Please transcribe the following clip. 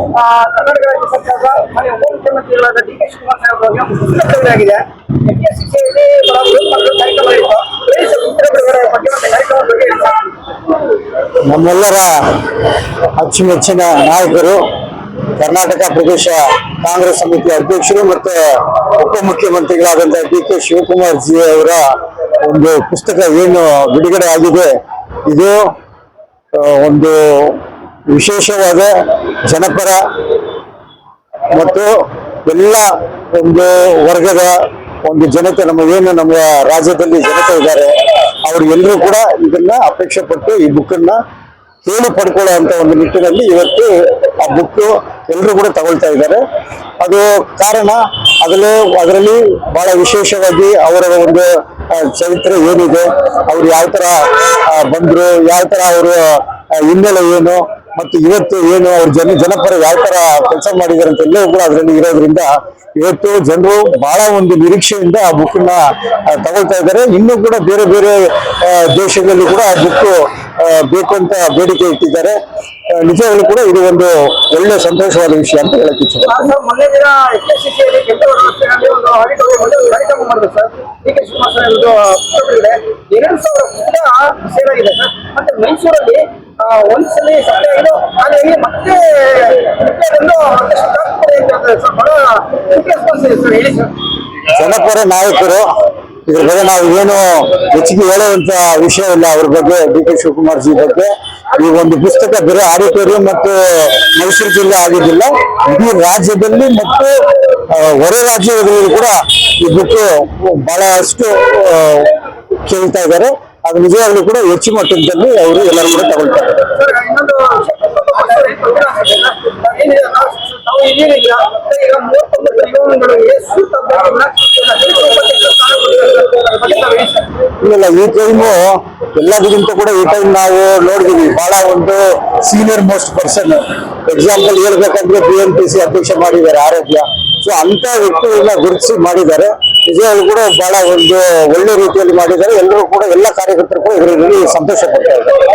ಕರ್ನಾಟಕ ರಾಜ್ಯ ಸರ್ಕಾರದ ಮಾನ್ಯ ಉಪಮುಖ್ಯಮಂತ್ರಿಗಳಾದ ಡಿ ಕೆ ಶಿವಕುಮಾರ್ ಸಾಹೇಬ್ ಅವರಿಗೆ ಕಾರ್ಯಕ್ರಮ ಕಾರ್ಯಕ್ರಮದ ಬಗ್ಗೆ ಹೇಳಿ ಸರ್. ನಮ್ಮೆಲ್ಲರ ಅಚ್ಚುಮೆಚ್ಚಿನ ನಾಯಕರು, ಕರ್ನಾಟಕ ಪ್ರದೇಶ ಕಾಂಗ್ರೆಸ್ ಸಮಿತಿ ಅಧ್ಯಕ್ಷರು ಮತ್ತು ಉಪಮುಖ್ಯಮಂತ್ರಿಗಳಾದಂತಹ ಡಿ ಕೆ ಶಿವಕುಮಾರ್ ಜಿ ಅವರ ಒಂದು ಪುಸ್ತಕ ಏನು ಬಿಡುಗಡೆ ಆಗಿದೆ, ಇದು ಒಂದು ವಿಶೇಷವಾದ ಜನಪರ ಮತ್ತು ಎಲ್ಲ ಒಂದು ವರ್ಗದ ಒಂದು ಜನತೆ, ನಮಗೇನು ನಮ್ಮ ರಾಜ್ಯದಲ್ಲಿ ಜನತೆ ಇದ್ದಾರೆ ಅವ್ರಿಗೆಲ್ಲರೂ ಕೂಡ ಇದನ್ನ ಅಪೇಕ್ಷೆ ಪಟ್ಟು ಈ ಬುಕ್ಕನ್ನ ಕೇಳಿ ಪಡ್ಕೊಳ್ಳೋ ಅಂತ ಒಂದು ನಿಟ್ಟಿನಲ್ಲಿ ಇವತ್ತು ಆ ಬುಕ್ ಎಲ್ಲರೂ ಕೂಡ ತಗೊಳ್ತಾ ಇದ್ದಾರೆ. ಅದು ಕಾರಣ ಅದರಲ್ಲಿ ಅದರಲ್ಲಿ ಬಹಳ ವಿಶೇಷವಾಗಿ ಅವರ ಒಂದು ಚರಿತ್ರೆ ಏನಿದೆ, ಅವ್ರು ಯಾವ ತರ ಬಂದ್ರು, ಯಾವ ತರ ಅವರು ಹಿನ್ನೆಲೆ ಏನು ಮತ್ತು ಇವತ್ತು ಏನು ಅವ್ರ ಜನ ಜನಪರ ಯಾವ ತರ ಕೆಲಸ ಮಾಡಿದ್ದಾರೆ ಅಂತ ಎಲ್ಲವೂ ಕೂಡ ಅದರಲ್ಲಿ ಇರೋದ್ರಿಂದ ಇವತ್ತು ಜನರು ಬಹಳ ಒಂದು ನಿರೀಕ್ಷೆಯಿಂದ ಆ ಬುಕ್ನ ತಗೊಳ್ತಾ ಇದ್ದಾರೆ. ಇನ್ನೂ ಕೂಡ ಬೇರೆ ಬೇರೆ ದೇಶಗಳಲ್ಲಿ ಕೂಡ ಆ ಬುಕ್ ಬೇಕು ಅಂತ ಬೇಡಿಕೆ ಇಟ್ಟಿದ್ದಾರೆ. ನಿಜವಾಗ್ಲೂ ಕೂಡ ಇದು ಒಂದು ಒಳ್ಳೆ ಸಂತೋಷವಾದ ವಿಷಯ ಅಂತ ಹೇಳಕ್ ಇಚ್ಛೆ ಶಿವಕುಮಾರ್ ಆಗಿದೆ ಸರ್. ಮತ್ತೆ ಮೈಸೂರಲ್ಲಿ ಒಂದ್ಸಲಿ ಸಪ್ಲೈ ಆಗಿದೆ. ಹಾಗಾಗಿ ಮತ್ತೆ ಮತ್ತೆ ಹೇಳಿ ಸರ್. ಜನಪರ ನಾಯಕರು, ಇದ್ರ ಬಗ್ಗೆ ನಾವು ಏನು ಹೆಚ್ಚಿಗೆ ಹೇಳುವಂತ ವಿಷಯ ಇಲ್ಲ ಅವ್ರ ಬಗ್ಗೆ ಡಿ ಕೆ ಶಿವಕುಮಾರ್ ಜಿ ಬಗ್ಗೆ. ಈ ಒಂದು ಪುಸ್ತಕ ಬೇರೆ ಆಡಿಟೋರಿಯಂ ಮತ್ತು ಮೈಸೂರು ಜಿಲ್ಲೆ ಆಗಿದ್ದಿಲ್ಲ, ಇಡೀ ರಾಜ್ಯದಲ್ಲಿ ಮತ್ತು ಹೊರ ರಾಜ್ಯಗಳಲ್ಲಿ ಕೂಡ ಈ ಬುಕ್ ಬಹಳಷ್ಟು ಕೇಳ್ತಾ ಇದ್ದಾರೆ. ಅದು ನಿಜವಾಗ್ಲೂ ಕೂಡ ಹೆಚ್ಚು ಮಟ್ಟದಲ್ಲಿ ಅವರು ಎಲ್ಲರೂ ಕೂಡ ತಗೊಳ್ತಾರೆ. ಇಲ್ಲ, ಈ ಟೈಮು ಎಲ್ಲದಕ್ಕಿಂತ ಕೂಡ ಈ ಟೈಮ್ ನಾವು ನೋಡಿದೀವಿ. ಬಹಳ ಒಂದು ಸೀನಿಯರ್ ಮೋಸ್ಟ್ ಪರ್ಸನ್ ಎಕ್ಸಾಂಪಲ್ ಹೇಳ್ಬೇಕಂದ್ರೆ ಬಿ ಎನ್ ಟಿ ಸಿ ಅಧ್ಯಕ್ಷ ಮಾಡಿದ್ದಾರೆ ಆರೋಗ್ಯ. ಸೊ ಅಂತ ವ್ಯಕ್ತಿಗಳನ್ನ ಗುರುತಿಸಿ ಮಾಡಿದ್ದಾರೆ. ನಿಜವಾಗ್ಲೂ ಕೂಡ ಬಹಳ ಒಂದು ಒಳ್ಳೆ ರೀತಿಯಲ್ಲಿ ಮಾಡಿದ್ದಾರೆ. ಎಲ್ಲರೂ ಕೂಡ ಎಲ್ಲ ಕಾರ್ಯಕರ್ತರು ಕೂಡ ಇದರಲ್ಲಿ ಸಂತೋಷ ಪಡ್ತಾ ಇದ್ದಾರೆ.